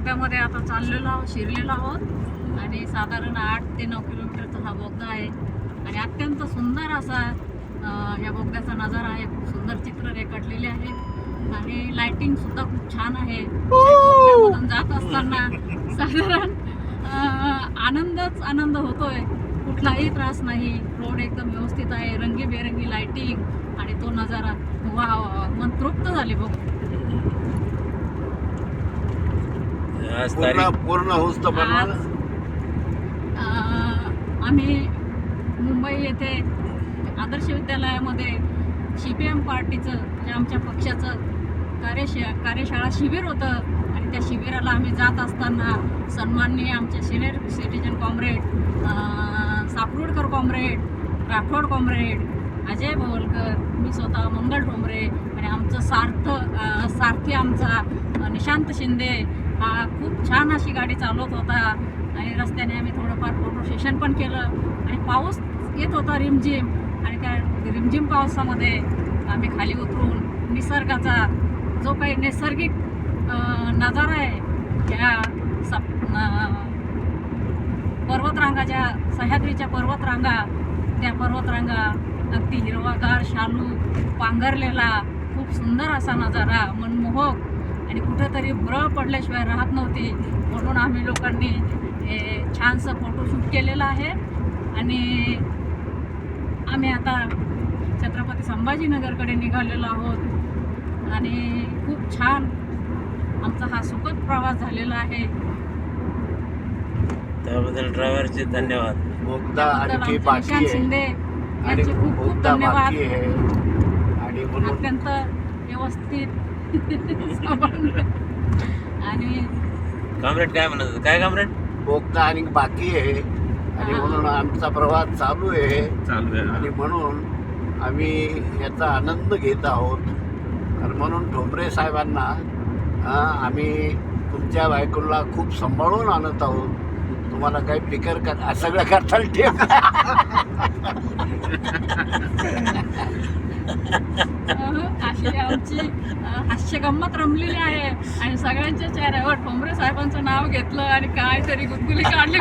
बोगद्यामध्ये आता चाललेलो आहोत शिरलेलो आहोत. आणि साधारण आठ ते नऊ किलोमीटरचा हा बोगदा आहे. आणि अत्यंत सुंदर असा या बोगद्याचा नजारा आहे. खूप सुंदर चित्र रेखाटलेले आहे. आणि लाइटिंग सुद्धा खूप छान आहे. जात असताना साधारण आनंदच आनंद होतोय. कुठलाही त्रास नाही. रोड एकदम व्यवस्थित आहे. रंगीबेरंगी लाइटिंग आणि तो नजारा. वा मन तृप्त झाले बघ आज पूर्ण तारीख पूर्ण होऊस तर बनवा. आज अं, आम्ही मुंबई येथे आदर्श विद्यालयामध्ये सी पी एम पार्टीचं जे आमच्या पक्षाचं कार्यश कार्यशाळा शिबिर होतं. आणि त्या शिबिराला आम्ही जात असताना सन्माननीय आमचे सिनियर सिटीजन कॉम्रेड अं, सापरूडकर कॉम्रेड राठोड कॉम्रेड अजय भवलकर मी स्वतः मंगल ठोंबरे आणि आमचं सार्थ अं, सारथी आमचा अं, निशांत शिंदे हा खूप छान अशी गाडी चालवत होता. आणि रस्त्याने आम्ही थोडंफार फोटो सेशन पण केलं. आणि पाऊस येत होता रिमझिम. आणि त्या रिमझिम पावसामध्ये आम्ही खाली उतरून निसर्गाचा जो काही नैसर्गिक नजारा आहे ह्या सप पर्वतरांगाच्या सह्याद्रीच्या पर्वतरांगा त्या पर्वतरांगा अगदी हिरवागार शालू पांघरलेला खूप सुंदर असा नजारा मनमोहक आणि कुठेतरी भुरळ पडल्याशिवाय राहत नव्हती म्हणून आम्ही लोकांनी हे छानसं फोटोशूट केलेलं आहे. आणि आम्ही आता छत्रपती संभाजीनगरकडे निघालेलो आहोत. आणि खूप छान आमचा हा सुखद प्रवास झालेला आहे. त्याबद्दल ड्रायव्हरचे धन्यवाद. आहे. शिंदे आणि यांचे खूप खूप धन्यवाद. अत्यंत व्यवस्थित आणि कामरेड काय म्हणत होतं? काय कामरेड? बोगदा आणि बाकी आहे. आणि. म्हणून आमचा प्रवास चालू आहे. चालू आणि म्हणून आम्ही याचा आनंद घेत आहोत. आणि म्हणून ठोंबरे साहेबांना हा, आम्ही तुमच्या बायकोला खूप सांभाळून आणत आहोत. तुम्हाला काही फिकर कर सगळं करताल ठेव अह, अशी आमची अह, हास्य गंमत रमलेली आहे. आणि सगळ्यांच्या चेहऱ्यावर ठोंबरे साहेबांचं नाव घेतलं आणि काहीतरी गुदगुली काढली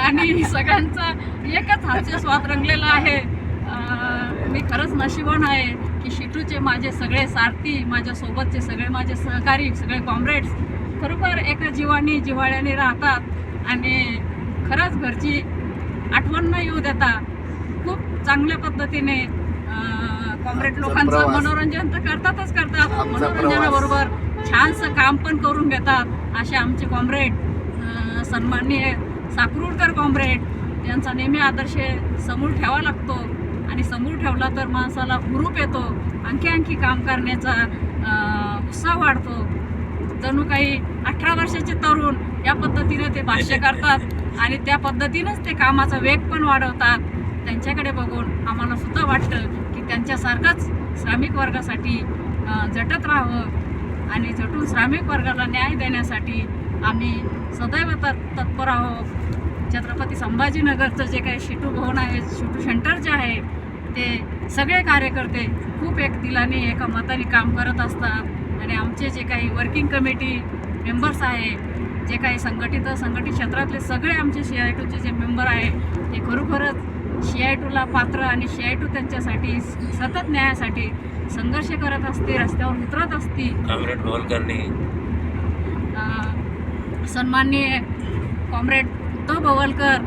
आणि सगळ्यांचा एकच हास्य स्वाद रंगलेला आहे. मी खरंच नशिबान आहे की शिटूचे माझे सगळे सारथी माझ्या सोबतचे सगळे माझे सहकारी सगळे कॉम्रेड्स खरोखर एका जीवानी जिव्हाळ्याने राहतात. आणि खरंच घरची आठवण न येऊ देता खूप चांगल्या पद्धतीने कॉम्रेड लोकांचं प्रवास. मनोरंजन तर करतातच करतात. आमचा मनोरंजनाबरोबर छानसं काम पण करून घेतात. असे आमचे कॉम्रेड सन्माननीय साकरूडकर कॉम्रेड यांचा नेहमी आदर्श समोर ठेवा लागतो. आणि समोर ठेवला तर माणसाला हुरूप येतो. आणखी आणखी काम करण्याचा अं, उत्साह वाढतो. जणू काही अठरा वर्षाचे तरुण या पद्धतीने ते भाष्य करतात आणि त्या पद्धतीनंच ते कामाचा वेग पण वाढवतात. त्यांच्याकडे बघून आम्हाला सुद्धा वाटतं त्यांच्यासारखंच श्रमिक वर्गासाठी जटत झटत राहावं आणि झटून श्रमिक वर्गाला न्याय देण्यासाठी आम्ही सदैव तर तत्पर आहोत. छत्रपती संभाजीनगरचं जे काही शिटू भवन आहे शिटू सेंटर जे आहे ते सगळे कार्यकर्ते खूप एक दिलाने एका मताने काम करत असतात. आणि आमचे जे काही वर्किंग कमिटी मेंबर्स आहे जे काही संघटित संघटित क्षेत्रातले सगळे आमचे सी आय टूचे जे मेंबर आहे ते खरोखरच सी आय टूला पात्र आणि सी आय टू त्यांच्यासाठी सतत न्यायासाठी संघर्ष करत असते रस्त्यावर उतरत असती. कामरेड भोलकरनी अं, सन्माननीय कॉम्रेड उद्धव भवलकर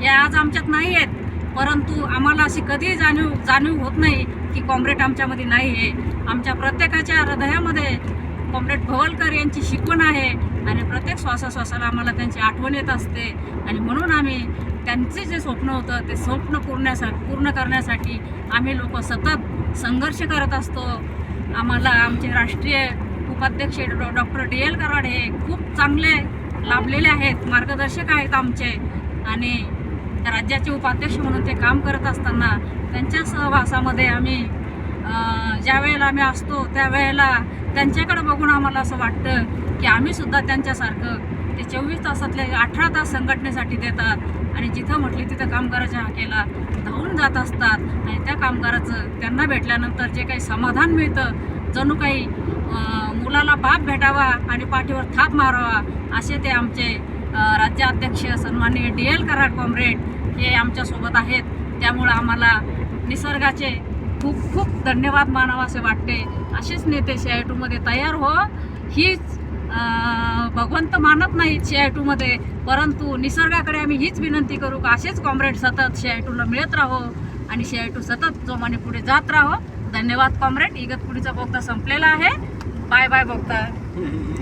हे आज आमच्यात नाही आहेत. परंतु आम्हाला अशी कधी जाणीव जाणीव होत नाही की कॉम्रेड आमच्यामध्ये नाही आहे. आमच्या प्रत्येकाच्या हृदयामध्ये कॉम्रेड भवलकर यांची शिकवण आहे आणि प्रत्येक श्वासाश्वासाला आम्हाला त्यांची आठवण येत असते. आणि म्हणून आम्ही त्यांचे जे स्वप्न होतं ते स्वप्न पूर्ण्यासा पूर्ण करण्यासाठी आम्ही लोक सतत संघर्ष करत असतो. आम्हाला आमचे राष्ट्रीय उपाध्यक्ष डॉ डॉक्टर डी एल कराड हे खूप चांगले लाभलेले आहेत मार्गदर्शक आहेत आमचे. आणि राज्याचे उपाध्यक्ष म्हणून ते काम करत असताना त्यांच्या सहवासामध्ये आम्ही ज्या वेळेला आम्ही असतो त्यावेळेला त्यांच्याकडे बघून आम्हाला असं वाटतं की आम्हीसुद्धा त्यांच्यासारखं ते चोवीस तासातले अठरा तास संघटनेसाठी देतात. आणि जिथं म्हटली तिथं कामगाराच्या हाकेला धावून जात असतात. आणि त्या कामगाराचं त्यांना भेटल्यानंतर जे काही समाधान मिळतं जणू काही मुलाला बाप भेटावा आणि पाठीवर थाप मारावा असे ते आमचे राज्याध्यक्ष सन्माननीय डी एल कराड कॉम्रेड हे आमच्यासोबत आहेत. त्यामुळं आम्हाला निसर्गाचे खूप खूप धन्यवाद मानावा असे वाटते. असेच नेते सी आय टूमध्ये तयार हो हीच भगवंत मानत नाहीत सी आय टूमध्ये परंतु निसर्गाकडे आम्ही हीच विनंती करू का असेच कॉम्रेड सतत सी आय टूला मिळत राहो आणि सी आय टू सतत जोमाने पुढे जात राहो. धन्यवाद कॉम्रेड. इगतपुरीचा बोगदा संपलेला आहे. बाय बाय बोगदा.